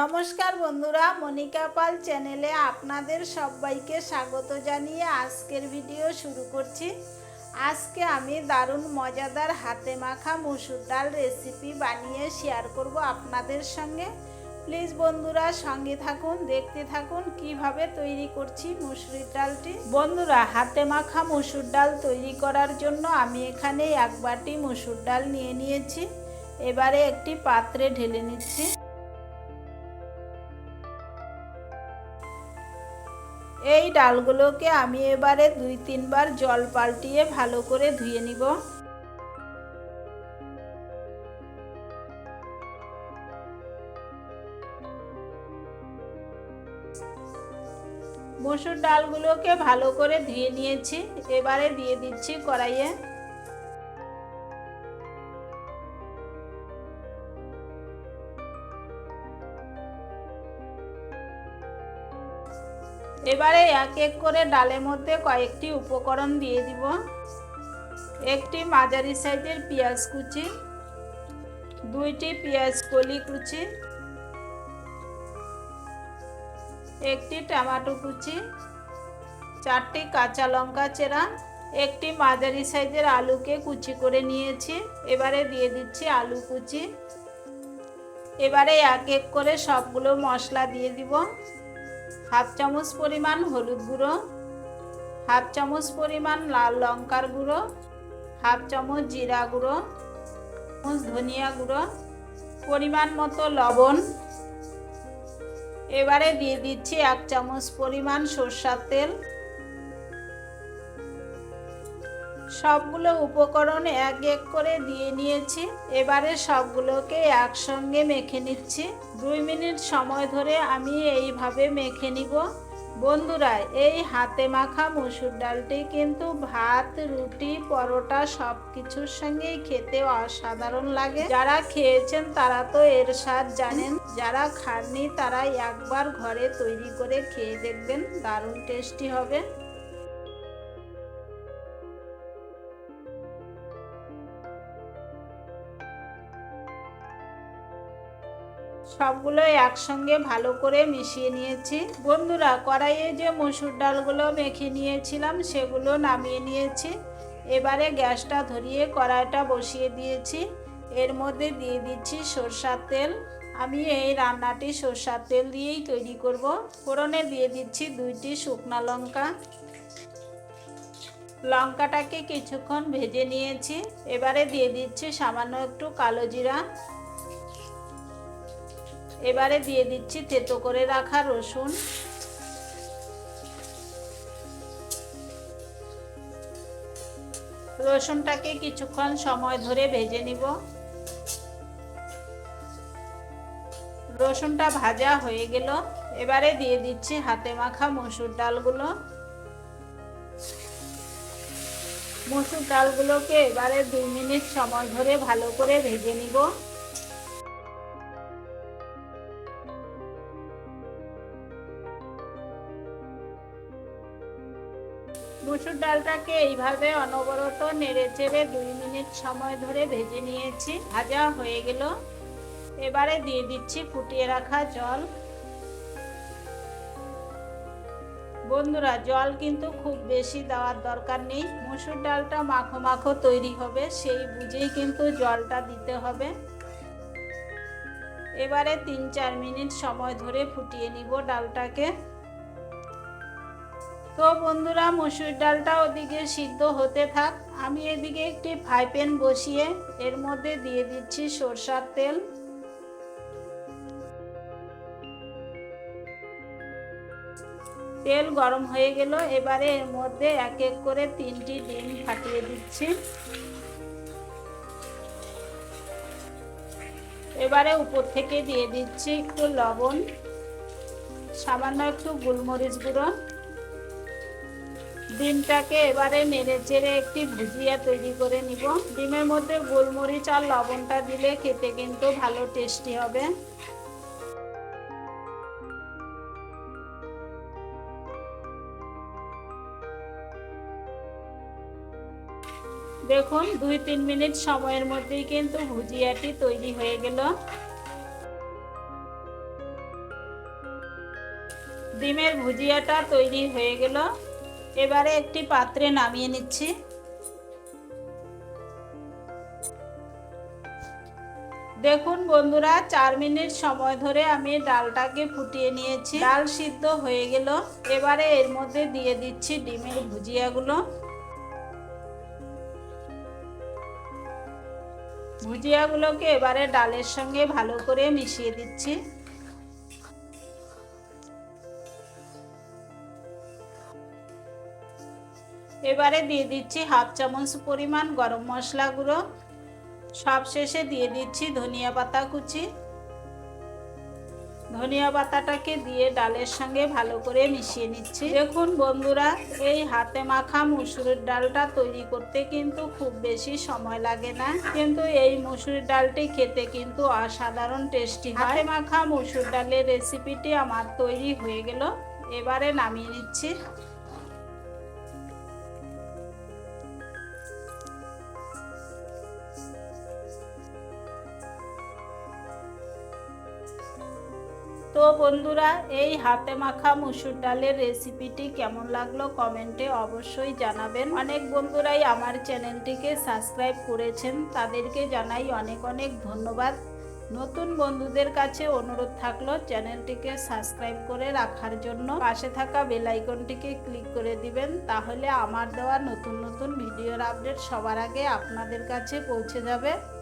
নমস্কার বন্ধুরা, মনিকা পাল চ্যানেলে আপনাদের সবাইকে স্বাগত জানিয়ে আজকের ভিডিও শুরু করছি। আজকে আমি দারুণ মজাদার হাতে মাখা মুসুর ডাল রেসিপি বানিয়ে শেয়ার করব আপনাদের সঙ্গে। প্লিজ বন্ধুরা, সঙ্গে থাকুন, দেখতে থাকুন কীভাবে তৈরি করছি মুসুরির ডালটি। বন্ধুরা, হাতে মাখা মুসুর ডাল তৈরি করার জন্য আমি এখানে এক বাটি মুসুর ডাল নিয়ে নিয়েছি। এবারে একটি পাত্রে ঢেলে নিচ্ছি। এই ডালগুলোকে আমি এবারে দুই তিনবার জল পাল্টিয়ে ভালো করে ধুয়ে নিব। মসুর ডালগুলোকে ভালো করে ধুয়ে নিয়েছি। এবারে দিয়ে দিচ্ছি কড়াইয়ে। এবারে এক এক করে ডালের মধ্যে কয়েকটি উপকরণ দিয়ে দিব। একটি মাঝারি সাইজের পেঁয়াজ কুচি, দুইটি পেঁয়াজ কলি কুচি, একটি টমেটো কুচি, চারটি কাঁচা লঙ্কা চেরা, একটি মাঝারি সাইজের আলুকে কুচি করে নিয়েছি। এবারে দিয়ে দিচ্ছি আলু কুচি। এবারে এক এক করে সবগুলো মশলা দিয়ে দিব। হাফ চামচ পরিমাণ হলুদ গুঁড়ো, হাফ চামচ পরিমাণ লাল লঙ্কার গুঁড়ো, হাফ চামচ জিরা গুঁড়ো, চামচ ধনিয়া গুঁড়ো, পরিমাণ মতো লবণ। এবারে দিয়ে দিচ্ছি এক চামচ পরিমাণ সর্ষার তেল। সবগুলো উপকরণ এক এক করে দিয়ে নিয়েছি। এবারে সবগুলোকে একসঙ্গে মেখে নিচ্ছি। দুই মিনিট সময় ধরে আমি এইভাবে মেখে নিব। বন্ধুরা, এই হাতে মাখা মুসুর ডালটি কিন্তু ভাত, রুটি, পরোটা সব কিছুর সঙ্গেই খেতে অসাধারণ লাগে। যারা খেয়েছেন তারা তো এর স্বাদ জানেন। যারা খাননি তারা একবার ঘরে তৈরি করে খেয়ে দেখবেন। দারুণ টেস্টি হবে। সবগুলো একসঙ্গে ভালো করে মিশিয়ে নিয়েছি। বন্ধুরা, কড়াইয়ে যে মসুর ডালগুলো মেখে নিয়েছিলাম, সেগুলো নামিয়ে নিয়েছি। এবারে গ্যাসটা ধরিয়ে কড়াইটা বসিয়ে দিয়েছি। এর মধ্যে দিয়ে দিচ্ছি সরষার তেল। আমি এই রান্নাটি সরষার তেল দিয়েই তৈরি করব। ফোড়নে দিয়ে দিচ্ছি দুইটি শুকনা লঙ্কা। লঙ্কাটাকে কিছুক্ষণ ভেজে নিয়েছি। এবারে দিয়ে দিচ্ছি সামান্য একটু কালো জিরা। এবারে দিয়ে দিচ্ছি তেতো করে রাখা রসুন। রসুনটাকে কিছুক্ষণ সময় ধরে ভেজে নিব। রসুনটা ভাজা হয়ে গেল। এবারে দিয়ে দিচ্ছি হাতে মাখা মসুর ডালগুলো। মসুর ডালগুলোকে এবারে দুই মিনিট সময় ধরে ভালো করে ভেজে নিব। মসুর ডালটাকে এইভাবে অনবরত নেড়ে চেড়ে দুই মিনিট সময় ধরে ভেজে নিয়েছি। ভাজা হয়ে গেল। এবারে দিয়ে দিচ্ছি ফুটিয়ে রাখা জল। বন্ধুরা, জল কিন্তু খুব বেশি দেওয়ার দরকার নেই। মসুর ডালটা মাখো মাখো তৈরি হবে, সেই বুঝেই কিন্তু জলটা দিতে হবে। এবারে তিন চার মিনিট সময় ধরে ফুটিয়ে নিব ডালটাকে। তো বন্ধুরা, মসুর ডালটা ওদিকে সিদ্ধ হতে থাক। আমি এদিকে একটি ফ্রাই প্যান বসিয়ে এর মধ্যে দিয়ে দিচ্ছি সরষার তেল। তেল গরম হয়ে গেল, এবারে এর মধ্যে এক এক করে তিনটি ডিম ফাটিয়ে দিচ্ছি। এবারে উপর থেকে দিয়ে দিচ্ছি একটু লবণ, সামান্য একটু গোলমরিচ গুঁড়ো। ডিমটাকে এবারে নেড়ে চেড়ে একটি ভুজিয়া তৈরি করে নিব। ডিমের মধ্যে গোলমরিচ আর লবণটা দিলে খেতে কিন্তু ভালো টেস্টি হবে। দেখুন দুই তিন মিনিট সময়ের মধ্যেই কিন্তু ভুজিয়াটি তৈরি হয়ে গেল। ডিমের ভুজিয়াটা তৈরি হয়ে গেল। এবারে একটি পাত্রে নামিয়ে নিচ্ছি। দেখুন বন্ধুরা, চার মিনিট সময় ধরে আমি ডালটাকে ফুটিয়ে নিয়েছি। ডাল সিদ্ধ হয়ে গেল। এবারে এর মধ্যে দিয়ে দিচ্ছি ডিমের ভুজিয়াগুলো। ভুজিয়াগুলোকে এবারে ডালের সঙ্গে ভালো করে মিশিয়ে দিচ্ছি। এবারে দিয়ে দিচ্ছি হাফ চামচ পরিমাণ গরম মশলা গুঁড়ো। সব শেষে দিয়ে দিচ্ছি ধনিয়া পাতা কুচি। ধনিয়া পাতাটাকে দিয়ে ডালের সঙ্গে ভালো করে মিশিয়ে নিচ্ছি। দেখুন বন্ধুরা, এই হাতে মাখা মুসুরির ডালটা তৈরি করতে কিন্তু খুব বেশি সময় লাগে না। কিন্তু এই মুসুরির ডালটি খেতে কিন্তু অসাধারণ টেস্টি হয়। হাতে মাখা মুসুর ডালের রেসিপিটি আমার তৈরি হয়ে গেল। এবারে নামিয়ে নিচ্ছি। বন্ধুরা, এই হাতে মাখা মুসুর ডালের রেসিপিটি কেমন লাগল কমেন্টে অবশ্যই জানাবেন। অনেক বন্ধুরাই আমার চ্যানেলটিকে সাবস্ক্রাইব করেছেন, তাদেরকে জানাই অনেক অনেক ধন্যবাদ। নতুন বন্ধুদের কাছে অনুরোধ থাকল চ্যানেলটিকে সাবস্ক্রাইব করে রাখার জন্য। পাশে থাকা বেল আইকনটিকে ক্লিক করে দিবেন, তাহলে আমার দেওয়া নতুন নতুন ভিডিওর আপডেট সবার আগে আপনাদের কাছে পৌঁছে যাবে।